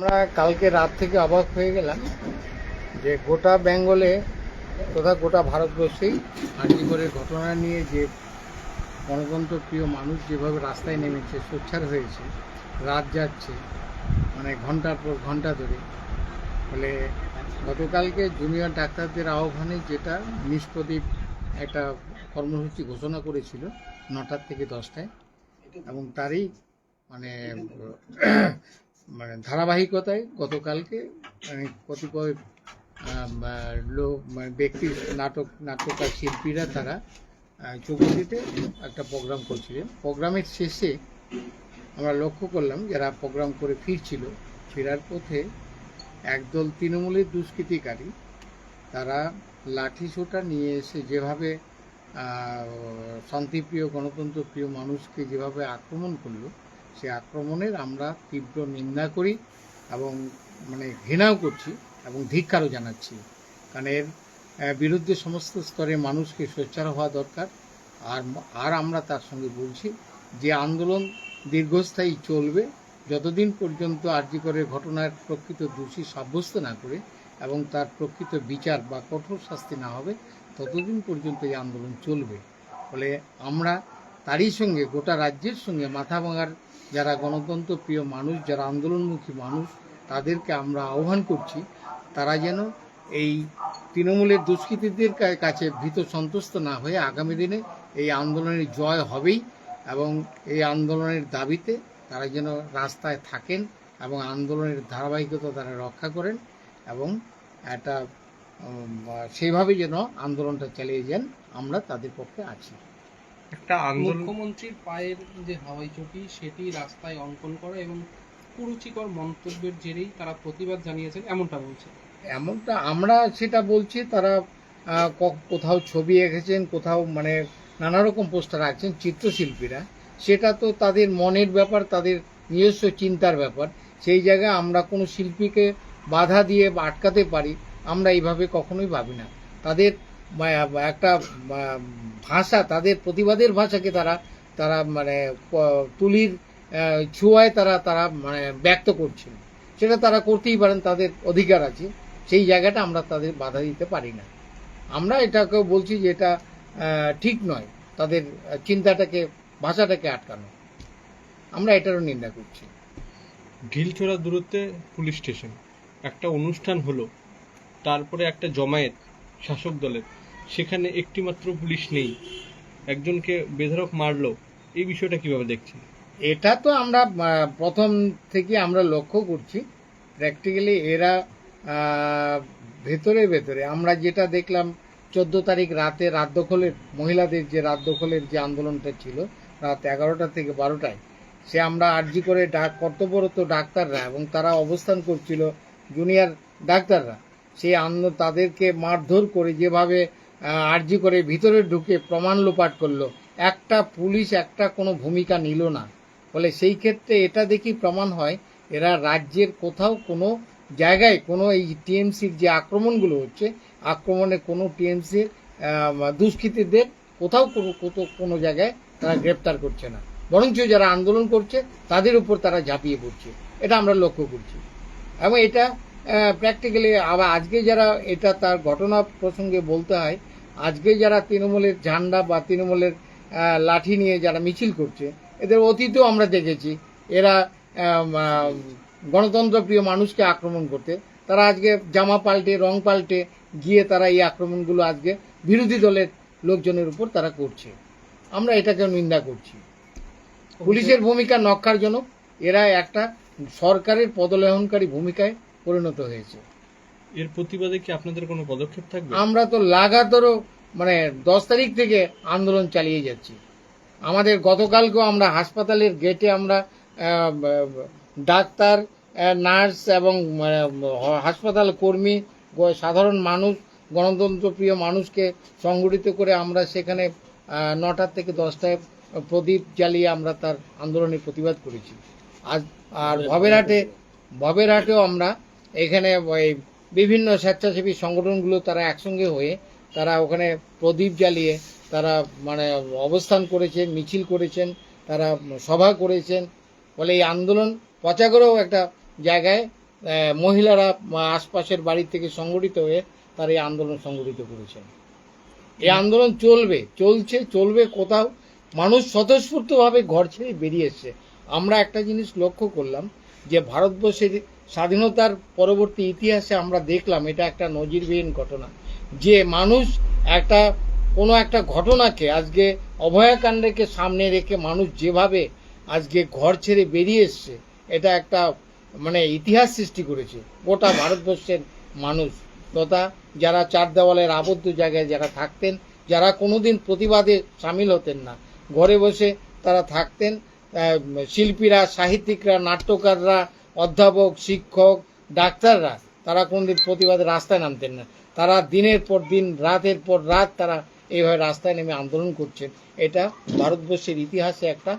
আমরা কালকে রাত থেকে অবাক হয়ে গেলাম যে গোটা বেঙ্গলে তথা গোটা ভারতবর্ষেই আর্যিকরের ঘটনা নিয়ে যে গণতন্ত্র প্রিয় মানুষ যেভাবে রাস্তায় নেমেছে, সোচ্চার হয়েছে, রাত যাচ্ছে মানে ঘণ্টার পর ঘণ্টা ধরে। ফলে গতকালকে জুনিয়র ডাক্তারদের আহ্বানে যেটা নিষ্প্রদীপ একটা কর্মসূচি ঘোষণা করেছিল নটার থেকে দশটায় এবং তারই মানে মানে ধারাবাহিকতায় গতকালকে মানে কতিপয় লোক মানে ব্যক্তি, নাটক, নাট্যকার শিল্পীরা তারা চৌপতিতে একটা প্রোগ্রাম করছিলেন। প্রোগ্রামের শেষে আমরা লক্ষ্য করলাম যারা প্রোগ্রাম করে ফিরছিল, ফেরার পথে একদল তৃণমূলের দুষ্কৃতিকারী, তারা লাঠি সোটা নিয়ে এসে যেভাবে শান্তিপ্রিয়, গণতন্ত্রপ্রিয় মানুষকে যেভাবে আক্রমণ করল সে আক্রমণের আমরা তীব্র নিন্দা করি এবং মানে ঘৃণাও করছি এবং ধিক্কারও জানাচ্ছি। কারণ এর বিরুদ্ধে সমস্ত স্তরে মানুষকে সোচ্চার হওয়া দরকার। আর আর আমরা তার সঙ্গে বলছি যে আন্দোলন দীর্ঘস্থায়ী চলবে। যতদিন পর্যন্ত আর্যিকরের ঘটনার প্রকৃত দোষী সাব্যস্ত না করে এবং তার প্রকৃত বিচার বা কঠোর শাস্তি না হবে, ততদিন পর্যন্ত এই আন্দোলন চলবে। ফলে আমরা তারই সঙ্গে গোটা রাজ্যের সঙ্গে মাথা ভাঙার যারা গণতন্ত্র প্রিয় মানুষ, যারা আন্দোলনমুখী মানুষ, তাদেরকে আমরা আহ্বান করছি, তারা যেন এই তৃণমূলের দুষ্কৃতীদের কাছে ভীত সন্তুষ্ট না হয়ে আগামী দিনে এই আন্দোলনের জয় হবেই এবং এই আন্দোলনের দাবিতে তারা যেন রাস্তায় থাকেন এবং আন্দোলনের ধারাবাহিকতা তারা রক্ষা করেন এবং একটা সেইভাবে যেন আন্দোলনটা চালিয়ে যান, আমরা তাদের পক্ষে আছি। একটা আন্দোলন মুখ্যমন্ত্রীর পায়ের যে হাওয়াই চটি সেটি রাস্তায় অঙ্কন করা এবং কুরুচিকর মন্তব্যের জেরেই তারা প্রতিবাদ জানিয়েছেন এমনটা বলছে। এমনটা আমরা সেটা বলছি তারা কোথাও ছবি এঁকেছেন কোথাও মানে নানা রকম পোস্টার আঁকছেন চিত্রশিল্পীরা। সেটা তো তাদের মনের ব্যাপার তাদের নিজস্ব চিন্তার ব্যাপার। সেই জায়গায় আমরা কোনো শিল্পীকে বাধা দিয়ে বা আটকাতে পারি আমরা এইভাবে কখনোই ভাবি না। তাদের একটা ভাষা, তাদের প্রতিবাদের ভাষাকে তারা তারা মানে তুলির ছোঁয়ায় তারা তারা মানে ব্যক্ত করছেন সেটা তারা করতেই পারেন, তাদের অধিকার আছে। সেই জায়গাটা আমরা তাদের বাধা দিতে পারি না। আমরা এটাকেও বলছি যে এটা ঠিক নয়। তাদের চিন্তাটাকে, ভাষাটাকে আটকানো। আমরা এটারও নিন্দা করছি। ঢিলছোড়া দূরত্বে পুলিশ স্টেশন। একটা অনুষ্ঠান হলো। তারপরে একটা জমায়েত শাসক দলের। সেখানে একটিমাত্র পুলিশ নেই। একজনকে বেধরক মারলো। এই বিষয়টা কীভাবে দেখছেন? এটা তো আমরা প্রথম থেকে আমরা লক্ষ্য করছি। প্র্যাকটিক্যালি এরা ভেতরে ভেতরে। আমরা যেটা দেখলাম, চোদ্দ তারিখ রাতে রাত দখলের, মহিলাদের যে রাত দখলের যে আন্দোলনটা ছিল, রাত এগারোটা থেকে বারোটায়, সে আমরা আর্জি করে ডাক, কর্তব্যরত ডাক্তাররা এবং তারা অবস্থান করছিল জুনিয়র ডাক্তাররা। সেই আন্দো, তাদেরকে মারধর করে যেভাবে আর্জি করে ভিতরে ঢুকে প্রমাণ লোপাট করল। একটা পুলিশ একটা কোনো ভূমিকা নিল না। ফলে সেই ক্ষেত্রে এটা দেখি প্রমাণ হয়, এরা রাজ্যের কোথাও কোনো জায়গায় কোনো এই টিএমসির যে আক্রমণগুলো হচ্ছে, আক্রমণে কোনো টিএমসির দুষ্কৃতীদের কোথাও কোনো কোনো জায়গায় তারা গ্রেপ্তার করছে না। বরঞ্চ যারা আন্দোলন করছে, তাদের উপর তারা ঝাঁপিয়ে পড়ছে। এটা আমরা লক্ষ্য করছি। এবং এটা প্র্যাকটিক্যালি আবার আজকে যারা এটা তার ঘটনা প্রসঙ্গে বলতে হয় আজকে যারা তৃণমূলের ঝান্ডা বা তৃণমূলের লাঠি নিয়ে যারা মিছিল করছে, এদের অতীতেও আমরা দেখেছি, এরা গণতন্ত্রপ্রিয় মানুষকে আক্রমণ করতে, তারা আজকে জামা পাল্টে, রং পাল্টে গিয়ে তারা এই আক্রমণগুলো আজকে বিরোধী দলের লোকজনের উপর তারা করছে। আমরা এটাকে নিন্দা করছি। পুলিশের ভূমিকা নক্কারজনক, এরা একটা সরকারের পদলেহনকারী ভূমিকায় পরিণত হয়েছে। এর প্রতিবাদে কি আপনাদের কোনো পদক্ষেপ থাকবে? আমরা তো লাগাতারও মানে দশ তারিখ থেকে আন্দোলন চালিয়ে যাচ্ছি। আমাদের গতকালকেও আমরা হাসপাতালের গেটে আমরা ডাক্তার নার্স এবং হাসপাতাল কর্মী সাধারণ মানুষ গণতন্ত্রপ্রিয় মানুষকে সংগঠিত করে আমরা সেখানে নটার থেকে দশটায় প্রদীপ জ্বালিয়ে আমরা তার আন্দোলনের প্রতিবাদ করেছি। আজ আর ভবেরহাটে। ভবেরহাটেও আমরা এখানে ওই বিভিন্ন স্বেচ্ছাসেবী সংগঠনগুলো তারা একসঙ্গে হয়ে তারা ওখানে প্রদীপ জ্বালিয়ে তারা মানে অবস্থান করেছেন, মিছিল করেছেন, তারা সভা করেছেন। ফলে এই আন্দোলন পচাগড়েও একটা জায়গায় মহিলারা আশপাশের বাড়ি থেকে সংগঠিত হয়ে তারা এই আন্দোলন সংগঠিত করেছেন। এই আন্দোলন চলবে, চলছে, চলবে কোথাও। মানুষ স্বতঃস্ফূর্তভাবে ঘর ছেড়ে বেরিয়ে এসছে। আমরা একটা জিনিস লক্ষ্য করলাম যে ভারতবর্ষের স্বাধীনতার পরবর্তী ইতিহাসে আমরা দেখলাম, এটা একটা নজিরবিহীন ঘটনা। যে মানুষ একটা, কোনো একটা ঘটনাকে আজকে অভয়াকাণ্ডকে সামনে রেখে মানুষ যেভাবে আজকে ঘর ছেড়ে বেরিয়ে এসছে, এটা একটা মানে ইতিহাস সৃষ্টি করেছে গোটা ভারতবর্ষের মানুষ। তথা যারা চার দেওয়ালের আবদ্ধ জায়গায় যারা থাকতেন, যারা কোনোদিন প্রতিবাদে সামিল হতেন না, ঘরে বসে তারা থাকতেন। শিল্পীরা, সাহিত্যিকরা, নাট্যকাররা, অধ্যাপক, শিক্ষক, ডাক্তাররা, তারা কোনোদিন প্রতিবাদে রাস্তায় নামতেন না। তারা দিনের পর দিন, রাতের পর রাত তারা এইভাবে রাস্তায় নেমে আন্দোলন করছেন। এটা ভারতবর্ষের ইতিহাসে একটা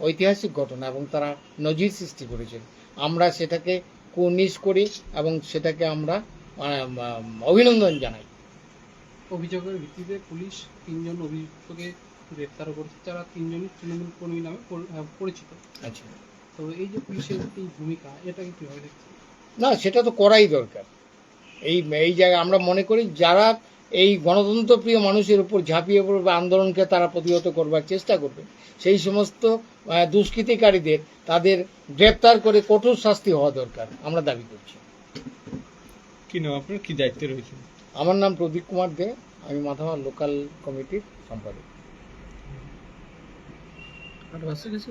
ঐতিহাসিক ঘটনা এবং তারা নজির সৃষ্টি করেছেন। আমরা সেটাকে কুর্নিশ করি এবং সেটাকে আমরা অভিনন্দন জানাই। অভিযোগের ভিত্তিতে পুলিশ তিনজন অভিযুক্তকে গ্রেপ্তার করেছে যারা তিনজনই তৃণমূল কর্মী নামে পরিচিত। আচ্ছা। তো এই যে পুলিশের এই ভূমিকা এটাকে কীভাবে দেখছেন? না সেটা তো করাই দরকার। এই এই জায়গায় আমরা মনে করি যারা এই গণতন্ত্রপ্রিয় মানুষের উপর ঝাঁপিয়ে পড়বে আন্দোলনকে তারা প্রতিহত করবার চেষ্টা করবে সেই সমস্ত দুষ্কৃতিকারীদের তাদের গ্রেপ্তার করে কঠোর শাস্তি হওয়া দরকার আমরা দাবি করছি। কি নাম আপনার? কি দায়িত্বে রয়েছেন? আমার নাম প্রদীপ কুমার দে আমি মাথামা লোকাল কমিটির সম্পাদক। আর বাসে গেছে